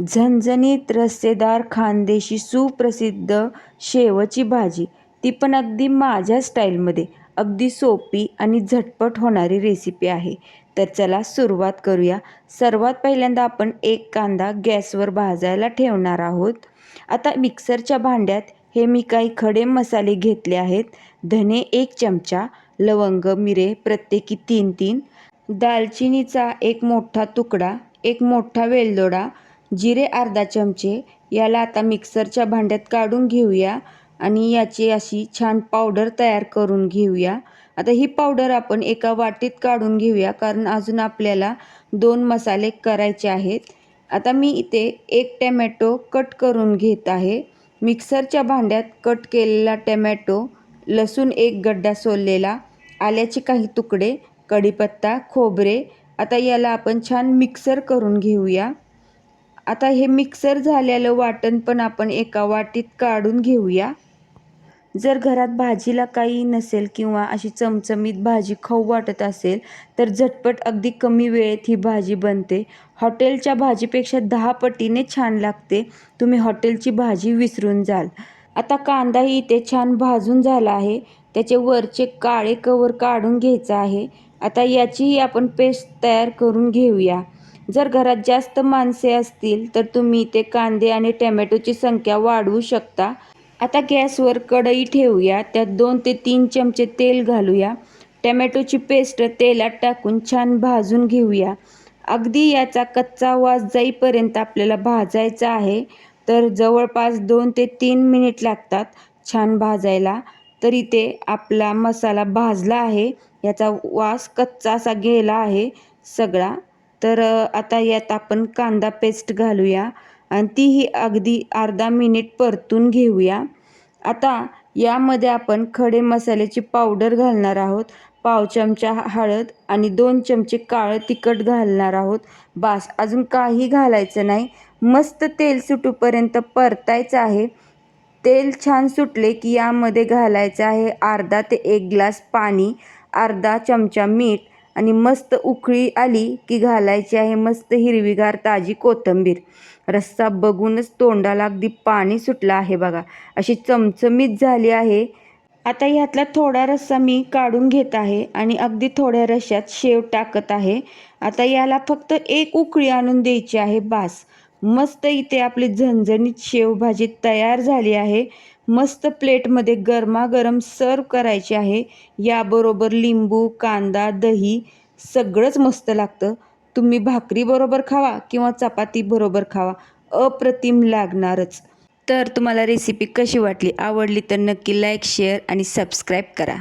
झणझणीत रस्सेदार खानदेशी सुप्रसिद्ध शेवची भाजी. ती पण अगदी माझ्या स्टाईलमध्ये. अगदी सोपी आणि झटपट होणारी रेसिपी आहे. तर चला सुरुवात करूया. सर्वात पहिल्यांदा आपण एक कांदा गॅसवर भाजायला ठेवणार आहोत. आता मिक्सरच्या भांड्यात हे मी काही खडे मसाले घेतले आहेत. धने एक चमचा लवंग मिरे प्रत्येकी तीन तीन दालचिनीचा एक मोठा तुकडा एक मोठा वेलदोडा जिरे अर्धा चमचे. याला आता मिक्सरच्या भांड्यात काढून घेऊया आणि याची अशी छान पावडर तयार करून घेऊया. आता ही पावडर आपण एका वाटीत काढून घेऊया कारण अजून आपल्याला दोन मसाले करायचे आहेत. आता मी इथे एक टॅमॅटो कट करून घेत आहे. मिक्सरच्या भांड्यात कट केलेला टॅमॅटो लसूण एक गड्डा सोललेला आल्याचे काही तुकडे कढीपत्ता खोबरे. आता याला आपण छान मिक्सर करून घेऊया. आता हे मिक्सर झालेलं वाटण पण आपण एका वाटीत काढून घेऊया. जर घरात भाजीला काही नसेल किंवा अशी चमचमीत भाजी खाऊ वाटत असेल तर झटपट अगदी कमी वेळेत ही भाजी बनते. हॉटेलच्या भाजीपेक्षा दहा पटीने छान लागते. तुम्ही हॉटेलची भाजी विसरून जाल. आता कांदाही इथे छान भाजून झाला आहे. त्याचे वरचे काळे कवर काढून घ्यायचं आहे. आता याचीही आपण पेस्ट तयार करून घेऊया. जर घरात जास्त माणसे असतील तर तुम्ही ते कांदे आणि टॅमॅटोची संख्या वाढवू शकता. आता गॅसवर कढई ठेवूया. त्यात दोन ते तीन चमचे तेल घालूया. टॅमॅटोची पेस्ट तेलात टाकून छान भाजून घेऊया. अगदी याचा कच्चा वास जाईपर्यंत आपल्याला भाजायचा आहे. तर जवळपास दोन ते तीन मिनिट लागतात छान भाजायला. तर इथे आपला मसाला भाजला आहे. याचा वास कच्चा असा गेला आहे सगळा. तर आता यात आपण कांदा पेस्ट घालूया आणि तीही अगदी अर्धा मिनिट परतून घेऊया. आता यामध्ये आपण खडे मसाल्याची पावडर घालणार आहोत पाव चमचा हळद आणि दोन चमचे काळं तिखट घालणार आहोत. बास अजून काही घालायचं नाही. मस्त तेल सुटूपर्यंत परतायचं आहे. तेल छान सुटले की यामध्ये घालायचं आहे अर्धा ते एक ग्लास पाणी अर्धा चमचा मीठ आणि मस्त उकळी आली की घालायची आहे मस्त हिरवीगार ताजी कोथिंबीर. रस्सा बघूनच तोंडाला अगदी पाणी सुटलं आहे बघा. अशी चमचमीत झाली आहे. आता ह्यातला थोडा रस्सा मी काढून घेत आहे आणि अगदी थोड्या रश्श्यात शेव टाकत आहे. आता याला फक्त एक उकळी आणून द्यायची आहे बास. मस्त इथे आपली झणझणीत शेवभाजी तयार झाली आहे. मस्त प्लेटमध्ये गरमागरम सर्व करायचे आहे. याबरोबर लिंबू कांदा दही सगळंच मस्त लागतं. तुम्ही भाकरीबरोबर खावा किंवा चपातीबरोबर खावा अप्रतिम लागणारच. तर तुम्हाला रेसिपी कशी वाटली आवडली तर नक्की लाईक शेअर आणि सबस्क्राईब करा.